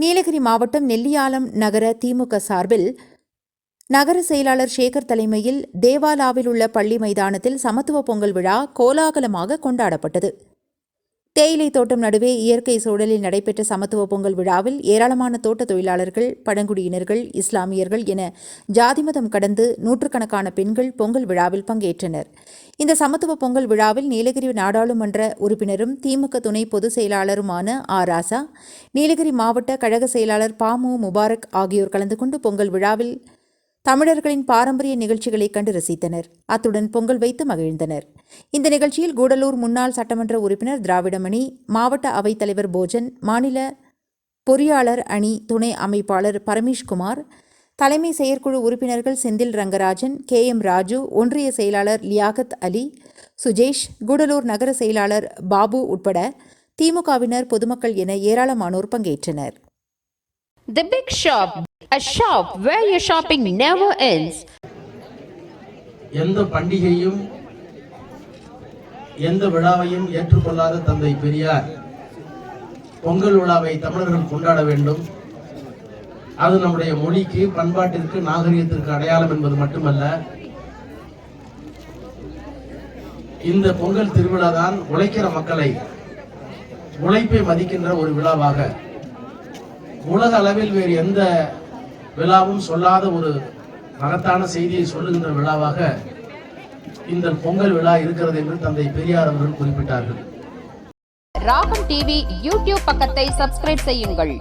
நீலகிரி மாவட்டம் நெல்லியாலம் நகர திமுக சார்பில் நகர செயலாளர் சேகர் தலைமையில் தேவாலாவில் உள்ள பள்ளி மைதானத்தில் சமத்துவ பொங்கல் விழா கோலாகலமாக கொண்டாடப்பட்டது. தேயிலை தோட்டம் நடுவே இயற்கை சூழலில் நடைபெற்ற சமத்துவ பொங்கல் விழாவில் ஏராளமான தோட்ட தொழிலாளர்கள் பழங்குடியினர்கள் இஸ்லாமியர்கள் என ஜாதி மதம் கடந்து நூற்றுக்கணக்கான பெண்கள் பொங்கல் விழாவில் பங்கேற்றனர். இந்த சமத்துவ பொங்கல் விழாவில் நீலகிரி நாடாளுமன்ற உறுப்பினரும் திமுக துணை பொதுச் செயலாளருமான ஆர். ராசா நீலகிரி மாவட்ட கழக செயலாளர் பாமு முபாரக் ஆகியோர் கலந்து கொண்டு பொங்கல் விழாவில் தமிழர்களின் பாரம்பரிய நிகழ்ச்சிகளை கண்டு ரசித்தனர். அத்துடன் பொங்கல் வைத்து மகிழ்ந்தனர். இந்த நிகழ்ச்சியில் கூடலூர் முன்னாள் சட்டமன்ற உறுப்பினர் திராவிடமணி மாவட்ட அவைத்தலைவர் போஜன் மாநில பொறியாளர் அணி துணை அமைப்பாளர் பரமேஷ்குமார் தலைமை செயற்குழு உறுப்பினர்கள் செந்தில் ரங்கராஜன் கே எம் ராஜு ஒன்றிய செயலாளர் லியாகத் அலி சுஜேஷ் கூடலூர் நகர செயலாளர் பாபு உட்பட திமுகவினர் பொதுமக்கள் என ஏராளமானோர் பங்கேற்றனர். The Big Shop, a shop where your shopping never ends. எந்த பண்டிகையும் எந்த விழாவையும் ஏற்றுக்கொள்ளாத தந்தை பெரியார் பொங்கல் விழாவை தமிழர்கள் கொண்டாட வேண்டும். அது நம்முடைய மொழிக்கு பண்பாட்டிற்கு நாகரிகத்திற்கு அடையாளம் என்பது மட்டுமல்ல. இந்த பொங்கல் திருவிழா தான் உழைக்கிற மக்களை உழைப்பை மதிக்கின்ற ஒரு விழாவாக. உலக அளவில் வேறு எந்த விழாவும் சொல்லாத ஒரு மகத்தான செய்தியை சொல்லுகின்ற விழாவாக இந்த பொங்கல் விழா இருக்கிறது என்று தந்தை பெரியார் அவர்கள் குறிப்பிட்டார்கள். ராகம் டிவி யூடியூப் பக்கத்தை சப்ஸ்கிரைப் செய்யுங்கள்.